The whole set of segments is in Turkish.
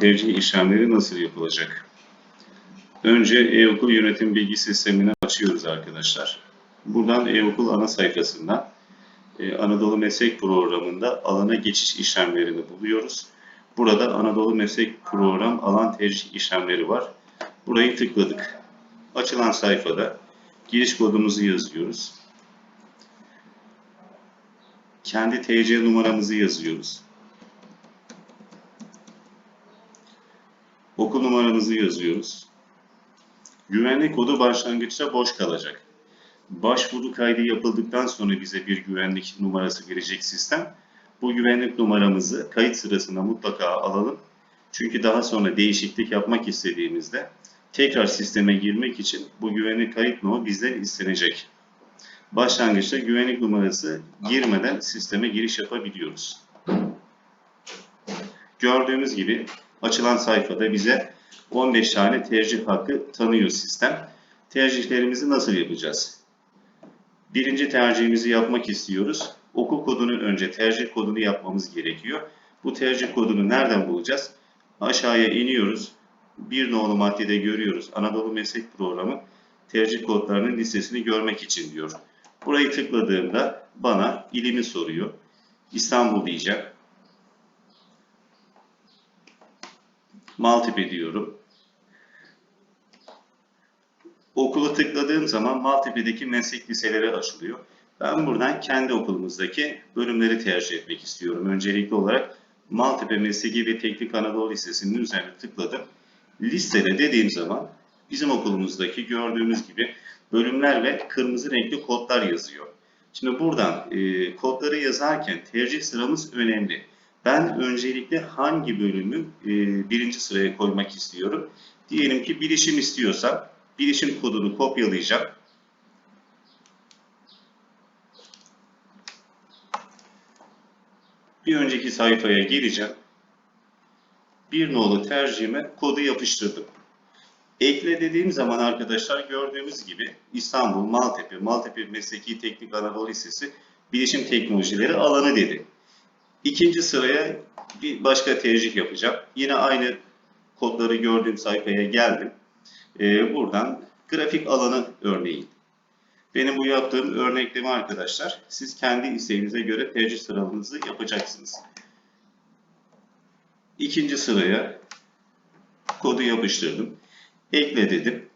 tercih işlemleri nasıl yapılacak? Önce e-okul yönetim bilgi sistemini açıyoruz arkadaşlar. Buradan e-okul ana sayfasından e, Anadolu Meslek Programı'nda alana geçiş işlemlerini buluyoruz. Burada Anadolu Meslek Program alan tercih işlemleri var. Burayı tıkladık. Açılan sayfada giriş kodumuzu yazıyoruz. Kendi TC numaramızı yazıyoruz. Okul numaramızı yazıyoruz. Güvenlik kodu başlangıçta boş kalacak. Başvuru kaydı yapıldıktan sonra bize bir güvenlik numarası verecek sistem. Bu güvenlik numaramızı kayıt sırasında mutlaka alalım. Çünkü daha sonra değişiklik yapmak istediğimizde tekrar sisteme girmek için bu güvenlik kayıt no bizden istenecek. Başlangıçta güvenlik numarası girmeden sisteme giriş yapabiliyoruz. Gördüğümüz gibi açılan sayfada bize 15 tane tercih hakkı tanıyor sistem. Tercihlerimizi nasıl yapacağız? Birinci tercihimizi yapmak istiyoruz. Okul kodunu önce tercih kodunu yapmamız gerekiyor. Bu tercih kodunu nereden bulacağız? Aşağıya iniyoruz. Bir nolu maddede görüyoruz. Anadolu Meslek Programı tercih kodlarının listesini görmek için diyor. Burayı tıkladığımda bana ilimi soruyor. İstanbul diyeceğim. Maltepe diyorum. Okulu tıkladığım zaman Maltepe'deki meslek liseleri açılıyor. Ben buradan kendi okulumuzdaki bölümleri tercih etmek istiyorum. Öncelikli olarak Maltepe Mesleki ve Teknik Anadolu Lisesi'nin üzerine tıkladım. Listede dediğim zaman bizim okulumuzdaki gördüğümüz gibi bölümler ve kırmızı renkli kodlar yazıyor. Şimdi buradan e, kodları yazarken tercih sıramız önemli. Ben öncelikle hangi bölümü e, birinci sıraya koymak istiyorum? Diyelim ki bilişim istiyorsam bilişim kodunu kopyalayacağım. Bir önceki sayfaya geleceğim. Bir nolu tercihime kodu yapıştırdım. Ekle dediğim zaman arkadaşlar gördüğümüz gibi İstanbul, Maltepe, Maltepe Mesleki Teknik Anadolu Lisesi Bilişim Teknolojileri alanı dedi. İkinci sıraya bir başka tercih yapacağım. Yine aynı kodları gördüğüm sayfaya geldim. Ee, buradan grafik alanı örneğin. Benim bu yaptığım örnekleme arkadaşlar. Siz kendi isteğinize göre tercih sıralarınızı yapacaksınız. İkinci sıraya kodu yapıştırdım. Ekle dedim.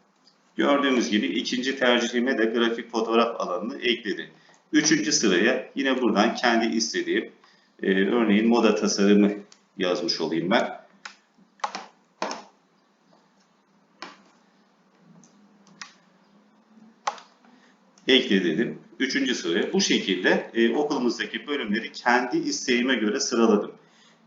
Gördüğümüz gibi ikinci tercihime de grafik fotoğraf alanını ekledi. Üçüncü sıraya yine buradan kendi istediğim e, örneğin moda tasarımı yazmış olayım ben. Ekle dedim. Üçüncü sıraya bu şekilde e, okulumuzdaki bölümleri kendi isteğime göre sıraladım.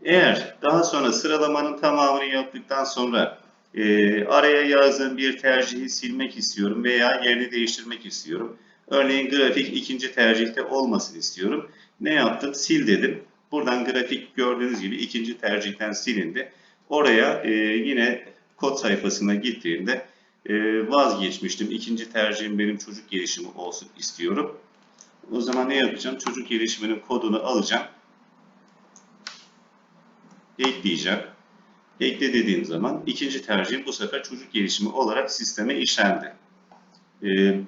Eğer daha sonra sıralamanın tamamını yaptıktan sonra e, araya yazdığım bir tercihi silmek istiyorum veya yerini değiştirmek istiyorum. Örneğin grafik ikinci tercihte olmasın istiyorum. Ne yaptım? Sil dedim. Buradan grafik gördüğünüz gibi ikinci tercihten silindi. Oraya e, yine kod sayfasına gittiğimde e, vazgeçmiştim. İkinci tercihim benim çocuk gelişimi olsun istiyorum. O zaman ne yapacağım? Çocuk gelişiminin kodunu alacağım. Ekleyeceğim. Ekle dediğim zaman ikinci tercihim bu sefer çocuk gelişimi olarak sisteme işlendi. E,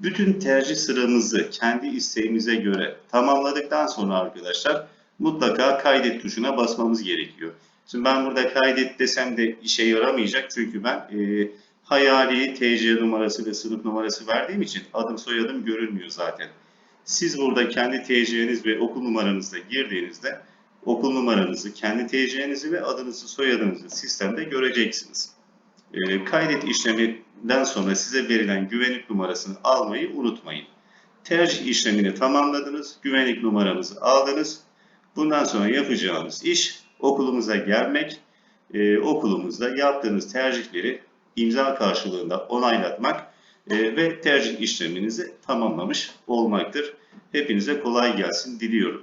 bütün tercih sıramızı kendi isteğimize göre tamamladıktan sonra arkadaşlar mutlaka kaydet tuşuna basmamız gerekiyor. Şimdi ben burada kaydet desem de işe yaramayacak çünkü ben e, hayali TC numarası ve sınıf numarası verdiğim için adım soyadım görünmüyor zaten. Siz burada kendi TC'niz ve okul numaranızla girdiğinizde okul numaranızı, kendi TC'nizi ve adınızı, soyadınızı sistemde göreceksiniz. E, kaydet işleminden sonra size verilen güvenlik numarasını almayı unutmayın. Tercih işlemini tamamladınız, güvenlik numaramızı aldınız. Bundan sonra yapacağımız iş okulumuza gelmek, e, okulumuzda yaptığınız tercihleri imza karşılığında onaylatmak e, ve tercih işleminizi tamamlamış olmaktır. Hepinize kolay gelsin diliyorum.